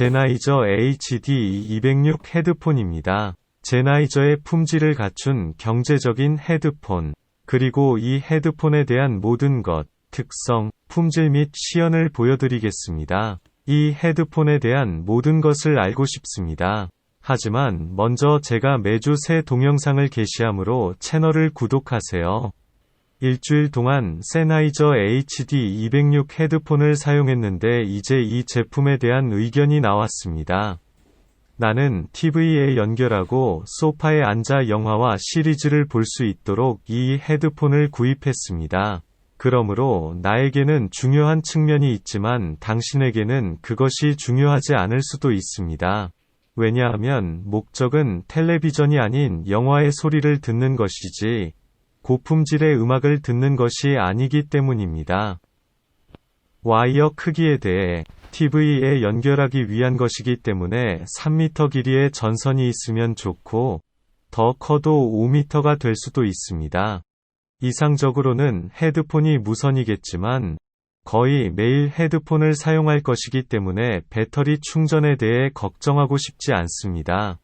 제나이저 HD206 헤드폰입니다. 제나이저의 품질을 갖춘 경제적인 헤드폰, 그리고 이 헤드폰에 대한 모든 것, 특성, 품질 및 시연을 보여드리겠습니다. 이 헤드폰에 대한 모든 것을 알고 싶습니다. 하지만 먼저 제가 매주 새 동영상을 게시하므로 채널을 구독하세요. 일주일 동안 세나이저 HD206 헤드폰을 사용했는데 이제 이 제품에 대한 의견이 나왔습니다. 나는 TV에 연결하고 소파에 앉아 영화와 시리즈를 볼 수 있도록 이 헤드폰을 구입했습니다. 그러므로 나에게는 중요한 측면이 있지만 당신에게는 그것이 중요하지 않을 수도 있습니다. 왜냐하면 목적은 텔레비전이 아닌 영화의 소리를 듣는 것이지 고품질의 음악을 듣는 것이 아니기 때문입니다. 와이어 크기에 대해 TV에 연결하기 위한 것이기 때문에 3m 길이의 전선이 있으면 좋고 더 커도 5m가 될 수도 있습니다. 이상적으로는 헤드폰이 무선이겠지만 거의 매일 헤드폰을 사용할 것이기 때문에 배터리 충전에 대해 걱정하고 싶지 않습니다.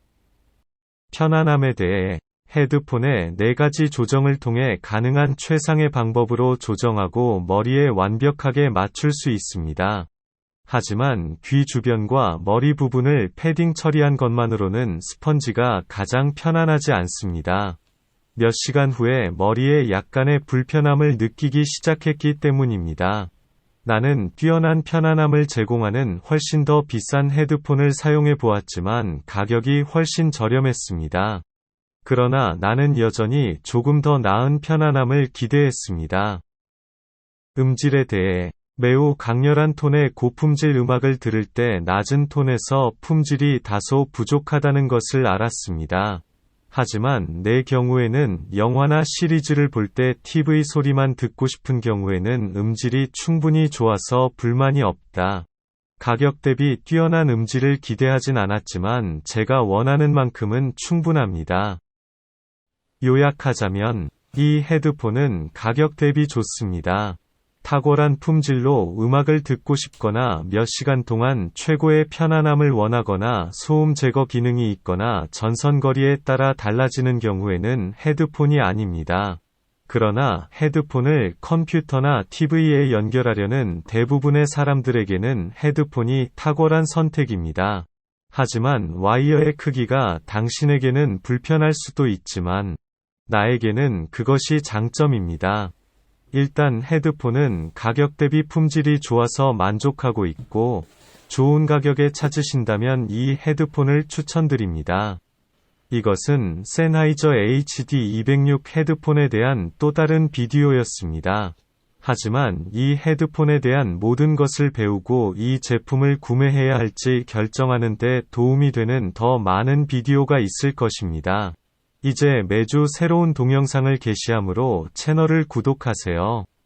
편안함에 대해 헤드폰의 4가지 조정을 통해 가능한 최상의 방법으로 조정하고 머리에 완벽하게 맞출 수 있습니다. 하지만 귀 주변과 머리 부분을 패딩 처리한 것만으로는 스펀지가 가장 편안하지 않습니다. 몇 시간 후에 머리에 약간의 불편함을 느끼기 시작했기 때문입니다. 나는 뛰어난 편안함을 제공하는 훨씬 더 비싼 헤드폰을 사용해 보았지만 가격이 훨씬 저렴했습니다. 그러나 나는 여전히 조금 더 나은 편안함을 기대했습니다. 음질에 대해 매우 강렬한 톤의 고품질 음악을 들을 때 낮은 톤에서 품질이 다소 부족하다는 것을 알았습니다. 하지만 내 경우에는 영화나 시리즈를 볼 때 TV 소리만 듣고 싶은 경우에는 음질이 충분히 좋아서 불만이 없다. 가격 대비 뛰어난 음질을 기대하진 않았지만 제가 원하는 만큼은 충분합니다. 요약하자면 이 헤드폰은 가격 대비 좋습니다. 탁월한 품질로 음악을 듣고 싶거나 몇 시간 동안 최고의 편안함을 원하거나 소음 제거 기능이 있거나 전선거리에 따라 달라지는 경우에는 헤드폰이 아닙니다. 그러나 헤드폰을 컴퓨터나 TV에 연결하려는 대부분의 사람들에게는 헤드폰이 탁월한 선택입니다. 하지만 와이어의 크기가 당신에게는 불편할 수도 있지만 나에게는 그것이 장점입니다. 일단 헤드폰은 가격 대비 품질이 좋아서 만족하고 있고 좋은 가격에 찾으신다면 이 헤드폰을 추천드립니다. 이것은 센하이저 HD206 헤드폰에 대한 또 다른 비디오였습니다. 하지만 이 헤드폰에 대한 모든 것을 배우고 이 제품을 구매해야 할지 결정하는 데 도움이 되는 더 많은 비디오가 있을 것입니다. 이제 매주 새로운 동영상을 게시하므로 채널을 구독하세요.